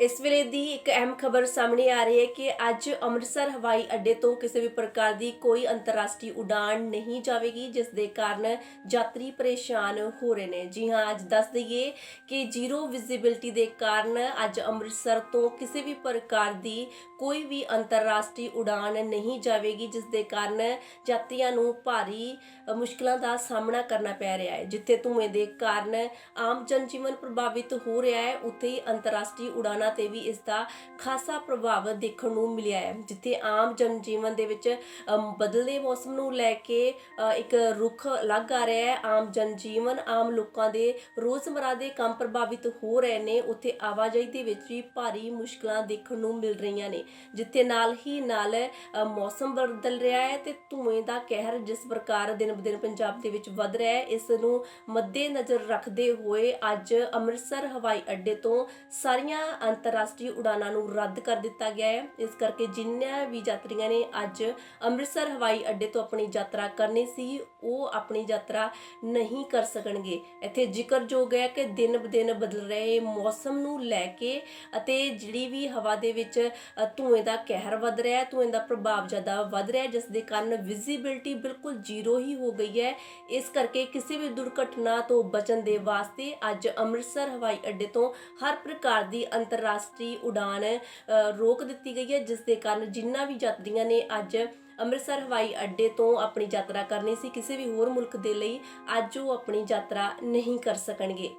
ਇਸ ਵੇਲੇ ਦੀ ਇੱਕ ਅਹਿਮ ਖਬਰ ਸਾਹਮਣੇ ਆ ਰਹੀ ਹੈ ਕਿ ਅੱਜ ਅੰਮ੍ਰਿਤਸਰ ਹਵਾਈ ਅੱਡੇ ਤੋਂ ਕਿਸੇ ਵੀ ਪ੍ਰਕਾਰ ਦੀ ਕੋਈ ਅੰਤਰਰਾਸ਼ਟਰੀ ਉਡਾਨ ਨਹੀਂ ਜਾਵੇਗੀ, ਜਿਸ ਦੇ ਕਾਰਨ ਯਾਤਰੀ ਪਰੇਸ਼ਾਨ ਹੋ ਰਹੇ ਨੇ। ਜੀ ਹਾਂ, ਅੱਜ ਦੱਸ ਦਈਏ ਕਿ ਜ਼ੀਰੋ ਵਿਜ਼ਿਬਿਲਟੀ ਦੇ ਕਾਰਨ ਅੱਜ ਅੰਮ੍ਰਿਤਸਰ ਤੋਂ ਕਿਸੇ ਵੀ ਪ੍ਰਕਾਰ ਦੀ ਕੋਈ ਵੀ ਅੰਤਰਰਾਸ਼ਟਰੀ ਉਡਾਨ ਨਹੀਂ ਜਾਵੇਗੀ, ਜਿਸ ਦੇ ਕਾਰਨ ਯਾਤਰੀਆਂ ਨੂੰ ਭਾਰੀ ਮੁਸ਼ਕਲਾਂ ਦਾ ਸਾਹਮਣਾ ਕਰਨਾ ਪੈ ਰਿਹਾ ਹੈ। ਜਿੱਥੇ ਧੂਏ ਦੇ ਕਾਰਨ ਆਮ ਜਨਜੀਵਨ ਪ੍ਰਭਾਵਿਤ ਹੋ ਰਿਹਾ ਹੈ, ਉੱਥੇ ਹੀ ਅੰਤਰਰਾਸ਼ਟਰੀ ਉਡਾਨਾਂ ਤੇ ਵੀ ਇਸ ਦਾ ਖਾਸਾ ਪ੍ਰਭਾਵ ਦੇਖਣ ਨੂੰ ਮਿਲਿਆ ਹੈ। ਜਿੱਥੇ ਆਮ ਜਨਜੀਵਨ ਦੇ ਵਿੱਚ ਬਦਲਦੇ ਮੌਸਮ ਨੂੰ ਲੈ ਕੇ ਇੱਕ ਰੁਖ ਲੱਗ ਆ ਰਿਹਾ ਹੈ। ਆਮ ਜਨਜੀਵਨ, ਆਮ ਲੋਕਾਂ ਦੇ ਰੋਜ਼ਮਰਾ ਦੇ ਕੰਮ ਪ੍ਰਭਾਵਿਤ ਹੋ ਰਹੇ ਨੇ। ਉੱਥੇ ਆਵਾਜਾਈ ਦੇ ਵਿੱਚ ਵੀ ਭਾਰੀ ਮੁਸ਼ਕਲਾਂ ਦੇਖਣ ਨੂੰ ਮਿਲ ਰਹੀਆਂ ਨੇ, ਜਿੱਥੇ ਨਾਲ ਹੀ ਨਾਲ ਮੌਸਮ ਬਦਲ ਰਿਹਾ ਹੈ ਤੇ ਧੂਏ ਦਾ ਕਹਿਰ ਜਿਸ ਪ੍ਰਕਾਰ ਦਿਨ ਬ ਦਿਨ ਪੰਜਾਬ ਦੇ ਵਿੱਚ ਵੱਧ ਰਿਹਾ ਹੈ, ਇਸ ਨੂੰ ਮੱਦੇ ਨਜ਼ਰ ਰੱਖਦੇ ਹੋਏ ਅੱਜ ਅੰਮ੍ਰਿਤਸਰ ਹਵਾਈ ਅੱਡੇ ਤੋਂ ਸਾਰੀਆਂ ਅੰਤਰਰਾਸ਼ਟਰੀ ਉਡਾਨਾਂ ਨੂੰ ਰੱਦ ਕਰ ਦਿੱਤਾ ਗਿਆ ਹੈ। ਇਸ ਕਰਕੇ ਜਿੰਨਾਂ ਵੀ ਯਾਤਰੀਆਂ ਨੇ ਅੱਜ ਅੰਮ੍ਰਿਤਸਰ ਹਵਾਈ ਅੱਡੇ ਤੋਂ ਆਪਣੀ ਯਾਤਰਾ ਕਰਨੀ ਸੀ ਉਹ ਆਪਣੀ ਯਾਤਰਾ ਨਹੀਂ ਕਰ ਸਕਣਗੇ। ਇੱਥੇ ਜ਼ਿਕਰਯੋਗ ਹੈ ਕਿ ਦਿਨ ਬ ਦਿਨ ਬਦਲ ਰਹੇ ਮੌਸਮ ਨੂੰ ਲੈ ਕੇ ਅਤੇ ਜਿਹੜੀ ਵੀ ਹਵਾ ਦੇ ਵਿੱਚ ਅ, ਧੂਏ ਦਾ ਕਹਿਰ ਵੱਧ ਰਿਹਾ ਹੈ ਧੂਏ ਦਾ ਪ੍ਰਭਾਵ ਜ਼ਿਆਦਾ ਵੱਧ ਰਿਹਾ ਹੈ ਜਿਸ ਦੇ ਕਾਰਨ ਵਿਜ਼ਿਬਿਲਟੀ ਬਿਲਕੁਲ ਜ਼ੀਰੋ ਹੀ ਹੋ ਗਈ ਹੈ। ਇਸ ਕਰਕੇ ਕਿਸੇ ਵੀ ਦੁਰਘਟਨਾ ਤੋਂ ਬਚਣ ਦੇ ਵਾਸਤੇ ਅੱਜ ਅੰਮ੍ਰਿਤਸਰ ਹਵਾਈ ਅੱਡੇ ਤੋਂ ਹਰ ਪ੍ਰਕਾਰ ਦੀ ਅੰਤਰਰਾਸ਼ਟਰੀ ਉਡਾਨ ਅ, ਰੋਕ ਦਿੱਤੀ ਗਈ ਹੈ ਜਿਸ ਦੇ ਕਾਰਨ ਜਿਨ੍ਹਾਂ ਵੀ ਯਾਤਰੀਆਂ ਨੇ ਅੱਜ ਅੰਮ੍ਰਿਤਸਰ ਹਵਾਈ ਅੱਡੇ ਤੋਂ ਆਪਣੀ ਯਾਤਰਾ ਕਰਨੀ ਸੀ ਕਿਸੇ ਵੀ ਹੋਰ ਮੁਲਕ ਦੇ ਲਈ ਅੱਜ ਉਹ ਆਪਣੀ ਯਾਤਰਾ ਨਹੀਂ ਕਰ ਸਕਣਗੇ।